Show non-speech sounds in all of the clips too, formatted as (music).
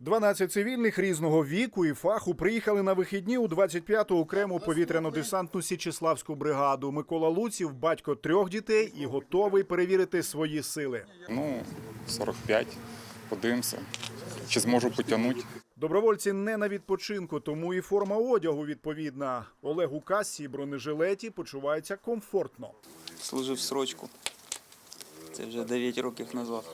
12 цивільних різного віку і фаху приїхали на вихідні у 25-ту окрему повітряно-десантну Січеславську бригаду. Микола Луців, батько трьох дітей, і готовий перевірити свої сили. Ну, 45. Подивимося, чи зможу потягнути. Добровольці не на відпочинку, тому і форма одягу відповідна. Олег у касі бронежилеті почувається комфортно. служив срочку. Це вже 9 років назад.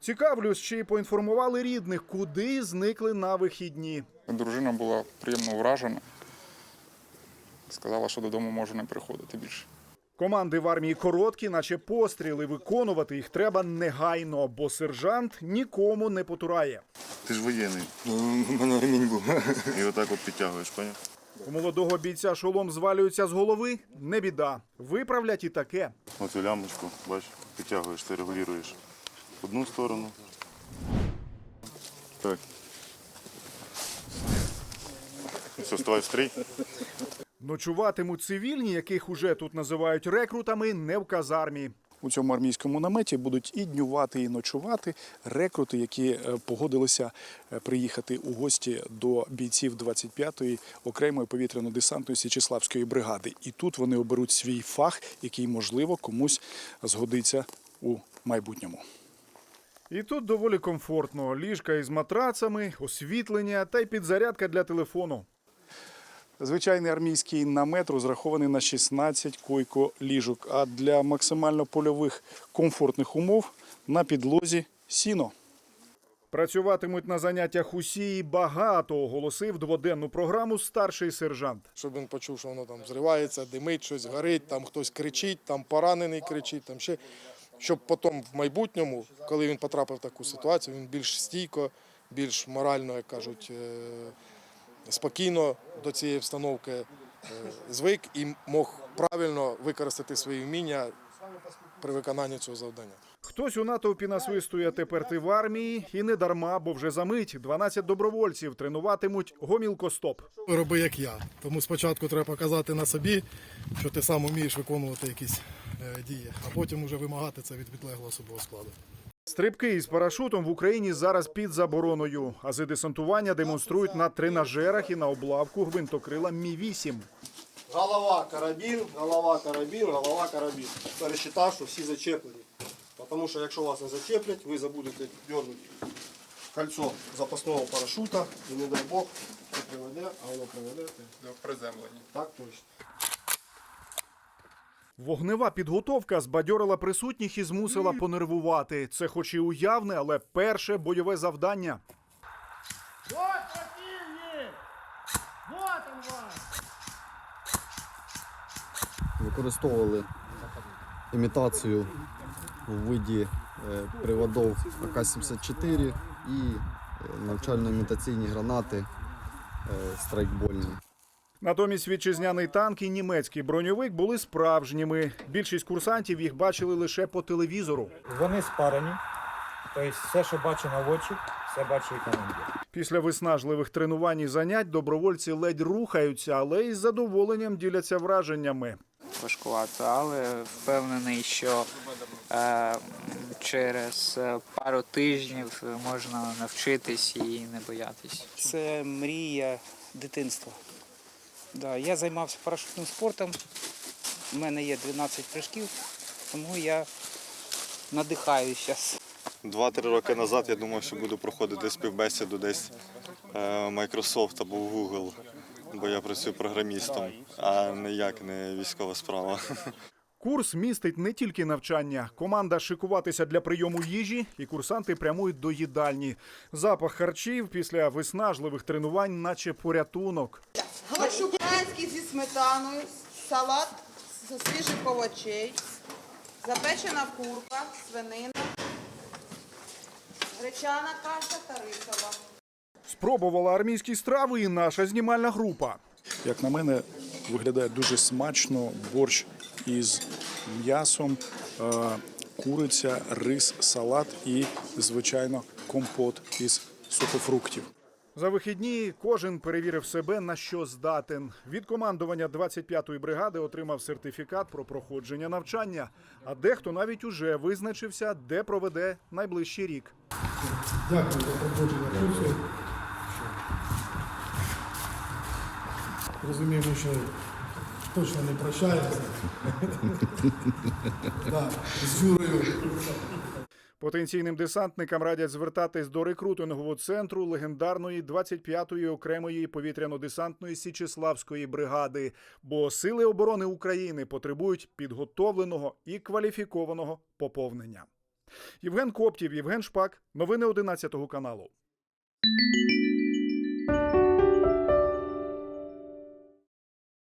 Цікавлюсь, чи поінформували рідних, куди зникли на вихідні. Дружина була приємно вражена. Сказала, що додому може не приходити більше. Команди в армії короткі, наче постріли. Виконувати їх треба негайно, бо сержант нікому не потурає. Ти ж воєнний. Мене ремінь був. І отак от підтягуєш, поняв? У молодого бійця шолом звалюється з голови. Не біда. Виправлять і таке. Оцю лямочку, бач, підтягуєш, ти регулюєш одну сторону. Так. Все, ставай в стрій. Ночуватимуть цивільні, яких уже тут називають рекрутами, не в казармі. У цьому армійському наметі будуть і днювати, і ночувати рекрути, які е, погодилися е, приїхати у гості до бійців 25-ї окремої повітряно-десантної Січеславської бригади. І тут вони оберуть свій фах, який можливо комусь згодиться у майбутньому. І тут доволі комфортно. Ліжка із матрацами, освітлення та й підзарядка для телефону. Звичайний армійський намет розрахований на 16 койко-ліжок, а для максимально польових комфортних умов на підлозі сіно. Працюватимуть на заняттях усі і багато, оголосив дводенну програму старший сержант. щоб він почув, що воно там зривається, димить, щось горить, там хтось кричить, там поранений кричить, там ще. Щоб потім в майбутньому, коли він потрапив в таку ситуацію, він більш стійко, більш морально, як кажуть, е, спокійно до цієї встановки е, звик і мог правильно використати свої вміння при виконанні цього завдання. Хтось у натовпі насвистує тепер ти в армії, і не дарма, бо вже за мить 12 добровольців тренуватимуть гомілкостоп. Роби як я. Тому спочатку треба показати на собі, що ти сам вмієш виконувати якісь е, дії, а потім уже вимагати це від підлеглого особового складу. Стрибки із парашутом в Україні зараз під забороною. Ази десантування демонструють на тренажерах і на облавку гвинтокрила Мі 8 Голова карабін, голова карабін, голова карабін. Пересчитав, що всі зачеплені. Тому що якщо вас не зачеплять, ви забудете дернути кольцо запасного парашута і не дай Бог, не приведе, а воно приведе. До приземлення. Так точно. Вогнева підготовка збадьорила присутніх і змусила понервувати. Це хоч і уявне, але перше бойове завдання. використовували імітацію у виді е, приводів АК-74 і е, навчально-імітаційні гранати е, страйкбольні. Натомість вітчизняний танк і німецький броньовик були справжніми. Більшість курсантів їх бачили лише по телевізору. Вони спарені. Тобто все, що бачу на очі, все бачу і командир. Після виснажливих тренувань і занять добровольці ледь рухаються, але із задоволенням діляться враженнями. Важкувато, але впевнений, що е, через е, пару тижнів можна навчитись і не боятись. Це мрія дитинства. Да, я займався парашутним спортом. У мене є 12 прыжків, тому я надихаюся зараз. Два-три роки назад я думав, що буду проходити співбесіду десь е, Microsoft або Google, бо я працюю програмістом, а ніяк не військова справа. Курс містить не тільки навчання. Команда шикуватися для прийому їжі, і курсанти прямують до їдальні. Запах харчів після виснажливих тренувань, наче порятунок. Зі сметаною, салат з свіжих овочей, запечена курка, свинина, гречана каша та рисова. Спробувала армійські страви і наша знімальна група. Як на мене, виглядає дуже смачно борщ із м'ясом, е, куриця, рис, салат і, звичайно, компот із сухофруктів. За вихідні кожен перевірив себе на що здатен. Від командування 25-ї бригади отримав сертифікат про проходження навчання, а дехто навіть уже визначився, де проведе найближчий рік. Дякую за проходження курсу. Розуміємо, що точно не прощається. (laughs) З Юрою. Потенційним десантникам радять звертатись до рекрутингового центру легендарної 25-ї окремої повітряно-десантної Січеславської бригади, бо сили оборони України потребують підготовленого і кваліфікованого поповнення. Євген Коптів, Євген Шпак, новини 11 каналу.